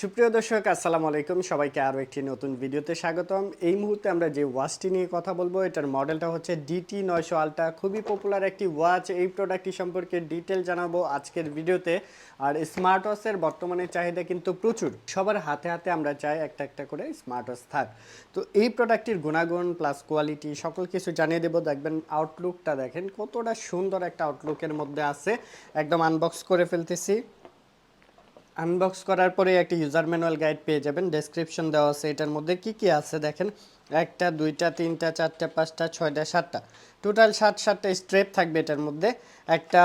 সুপ্রিয় দর্শক, আসসালামু আলাইকুম। সবাইকে আরও একটি নতুন ভিডিওতে স্বাগতম। এই মুহূর্তে আমরা যে ওয়াচটি নিয়ে কথা বলব, এটার মডেলটা হচ্ছে ডিটি নয়শো আলটা খুবই পপুলার একটি ওয়াচ। এই প্রোডাক্টটি সম্পর্কে ডিটেল জানাব আজকের ভিডিওতে। আর স্মার্ট ওয়াচের বর্তমানে চাহিদা কিন্তু প্রচুর। সবার হাতে হাতে আমরা চাই একটা একটা করে স্মার্ট ওয়াচ থাক। তো এই প্রোডাক্টটির গুণাগুণ প্লাস কোয়ালিটি সকল কিছু জানিয়ে দেবো। দেখবেন আউটলুকটা দেখেন কতটা সুন্দর একটা আউটলুকের মধ্যে আছে। একদম আনবক্স করে ফেলতেছি। আনবক্স করার পরে একটা ইউজার ম্যানুয়াল গাইড পেয়ে যাবেন। ডেসক্রিপশন দেওয়া আছে এটার মধ্যে কি কি আছে দেখেন। একটা, দুইটা, তিনটা, চারটা, পাঁচটা, ছয়টা, সাতটা। টোটাল সাত, সাতটা স্ট্রেপ থাকবে এটার মধ্যে। একটা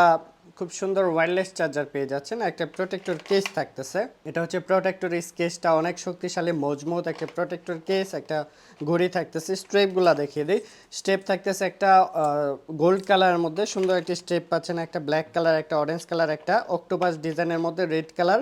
খুব সুন্দর ওয়্যারলেস চার্জার পেয়ে যাচ্ছেন। একটা প্রোটেক্টর কেস থাকতেছে। এটা হচ্ছে প্রোটেক্টর কেসটা অনেক শক্তিশালী, মজবুত একটা প্রোটেক্টর কেস একটা ঘড়ি থাকতেছে। স্ট্রেপগুলো দেখিয়ে দিই। স্টেপ থাকতেছে একটা গোল্ড কালারের মধ্যে। সুন্দর একটি স্টেপ পাচ্ছেন। একটা ব্ল্যাক কালার একটা অরেঞ্জ কালার একটা অক্টোপাস ডিজাইনের মধ্যে রেড কালার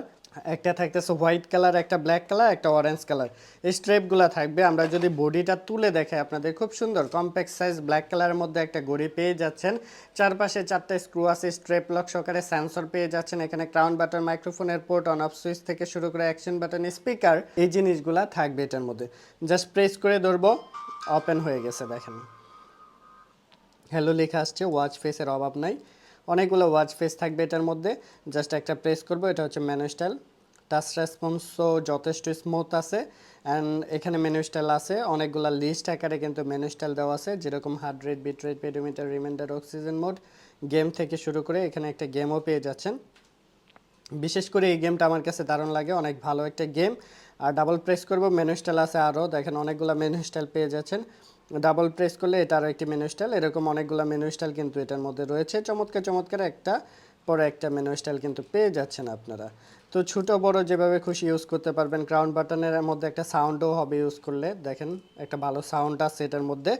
একটা থাকতেছে হোয়াইট কালার একটা ব্ল্যাক কালার একটা অরেঞ্জ কালার এই স্ট্রেপগুলো থাকবে, আমরা যদি বডিটা তুলে দেখাই আপনাদের, খুব সুন্দর কম্প্যাক্ট সাইজ ব্ল্যাক কালারের মধ্যে একটা ঘড়ি পেয়ে যাচ্ছেন। চারপাশে চারটা স্ক্রু আছে স্ট্রেপ লক সহকারে সেন্সর পেয়ে যাচ্ছেন, এখানে ক্রাউন বাটন মাইক্রোফোনের পোর্ট অন অফ সুইচ থেকে শুরু করে অ্যাকশন বাটন স্পিকার এই জিনিসগুলা থাকবে এটার মধ্যে। জাস্ট প্রেস করে ধরবো ওপেন হয়ে গেছে, দেখেন। হ্যালো লেখা আসছে ওয়াচ ফেসের অভাব নাই। অনেকগুলো ওয়াচ ফেস থাকবে এটার মধ্যে। জাস্ট একটা প্রেস করব, এটা হচ্ছে মেনু স্টাইল টাচ রেসপন্সও যথেষ্ট স্মুথ আছে। অ্যান্ড এখানে মেনু স্টাইল আছে। অনেকগুলো লিস্ট আকারে কিন্তু মেনু স্টাইল দেওয়া আছে। যেরকম heart rate beat rate pedometer reminder oxygen mode game থেকে শুরু করে এখানে একটা গেমও পেয়ে যাচ্ছেন। বিশেষ করে এই গেমটা আমার কাছে দারুণ লাগে। অনেক ভালো একটা গেম আর ডাবল প্রেস করব মেনু স্টাইল আছে আরও দেখেন অনেকগুলো মেনু স্টাইল পেয়ে যাচ্ছেন। ডাবল প্রেস করলে এটা আরও একটি মেনু স্টাইল এরকম অনেকগুলো মেনু স্টাইল কিন্তু এটার মধ্যে রয়েছে। চমৎকার চমৎকার একটা পরে একটা মেনু স্টাইল কিন্তু পেয়ে যাচ্ছেন আপনারা। তো ছোট বড় যেভাবে খুশি ইউজ করতে পারবেন ক্রাউন বাটনের মধ্যে একটা সাউন্ডও হবে ইউজ করলে, দেখেন একটা ভালো সাউন্ড আছে এটার মধ্যে।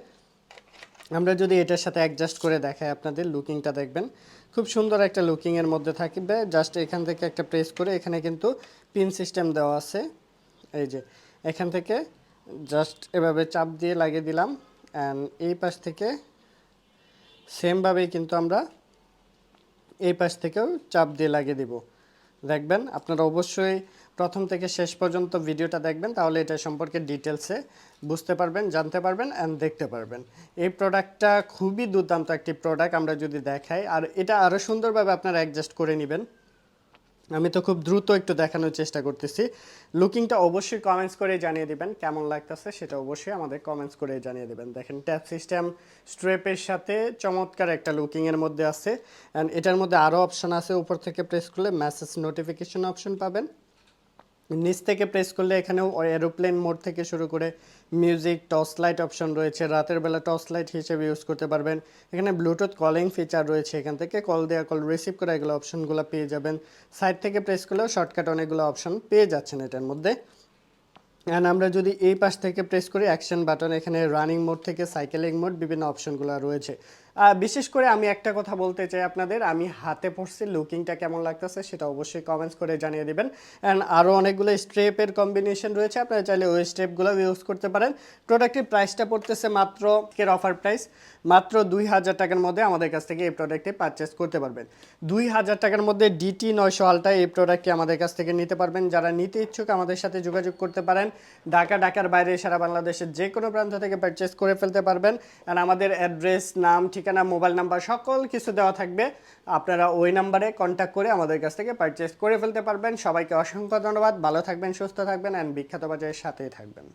আমরা যদি এটার সাথে অ্যাডজাস্ট করে দেখাই আপনাদের লুকিংটা দেখবেন। খুব সুন্দর একটা লুকিংয়ের মধ্যে থাকবে। জাস্ট এখান থেকে একটা প্রেস করে এখানে কিন্তু পিন সিস্টেম দেওয়া আছে। এই যে, এখান থেকে জাস্ট এভাবে চাপ দিয়ে লাগিয়ে দিলাম। অ্যান্ড এই পাশ থেকে সেমভাবেই কিন্তু আমরা এই পাশ থেকেও চাপ দিয়ে লাগিয়ে দিব। দেখবেন, আপনারা অবশ্যই প্রথম থেকে শেষ পর্যন্ত ভিডিওটা দেখবেন, তাহলে এটা সম্পর্কে ডিটেলসে বুঝতে পারবেন, জানতে পারবেন অ্যান্ড দেখতে পারবেন। এই প্রোডাক্টটা খুবই দুর্দান্ত একটি প্রোডাক্ট আমরা যদি দেখাই, আর এটা আরও সুন্দরভাবে আপনারা অ্যাডজাস্ট করে নেবেন। আমি তো খুব দ্রুত একটু দেখানোর চেষ্টা করতেছি। লুকিংটা অবশ্যই কমেন্টস করে জানিয়ে দিবেন, কেমন লাগতেছে সেটা অবশ্যই আমাদের কমেন্টস করে জানিয়ে দেবেন। দেখেন ট্যাপ সিস্টেম স্ট্রেপের সাথে চমৎকার একটা লুকিংয়ের মধ্যে আছে। অ্যান্ড এটার মধ্যে আরও অপশন আছে, উপর থেকে প্রেস করলে মেসেজ নোটিফিকেশন অপশন পাবেন। নিচ থেকে প্রেস করলে এখানেও এরোপ্লেন মোড থেকে শুরু করে মিউজিক টর্চ লাইট অপশন রয়েছে। রাতের বেলা টর্চ লাইট হিসেবে ইউজ করতে পারবেন। এখানে ব্লুটুথ কলিং ফিচার রয়েছে এখান থেকে। কল দেওয়া কল রিসিভ করা, এগুলো অপশনগুলো পেয়ে যাবেন। সাইড থেকে প্রেস করলেও শর্টকাট অনেকগুলো অপশন পেয়ে যাচ্ছেন এটার মধ্যে। অ্যান্ড আমরা যদি এই পাশ থেকে প্রেস করি অ্যাকশন বাটন এখানে রানিং মোড থেকে সাইকেলিং মোড বিভিন্ন অপশনগুলো রয়েছে। বিশেষ করে আমি একটা কথা বলতে চাই আপনাদের। আমি হাতে পড়ছি, লুকিংটা কেমন লাগতেছে সেটা অবশ্যই কমেন্টস করে জানিয়ে দেবেন। অ্যান্ড আরও অনেকগুলো স্ট্রেপের কম্বিনেশন রয়েছে, আপনারা চাইলে ওই স্টেপগুলো ইউজ করতে পারেন। প্রোডাক্টের প্রাইসটা পড়তেছে মাত্র, এর অফার প্রাইস মাত্র দুই হাজার টাকার মধ্যে আমাদের কাছ থেকে এই প্রোডাক্টটি পারচেস করতে পারবেন। দুই হাজার টাকার মধ্যে ডিটি নয়শো আলটা এই প্রোডাক্টটি আমাদের কাছ থেকে নিতে পারবেন। যারা নিতে ইচ্ছুক আমাদের সাথে যোগাযোগ করতে পারেন। ঢাকা, ঢাকার বাইরে, সারা বাংলাদেশের যে কোনো প্রান্ত থেকে পারচেস করে ফেলতে পারবেন। অ্যান্ড আমাদের অ্যাড্রেস নাম ঠিকানা, মোবাইল নাম্বার, সকল কিছু দেওয়া থাকবে। আপনারা ওই নাম্বারে কন্ট্যাক্ট করে আমাদের কাছ থেকে পারচেস করে ফেলতে পারবেন। সবাইকে অসংখ্য ধন্যবাদ। ভালো থাকবেন, সুস্থ থাকবেন অ্যান্ড বিখ্যাত বাজারের সাথেই থাকবেন।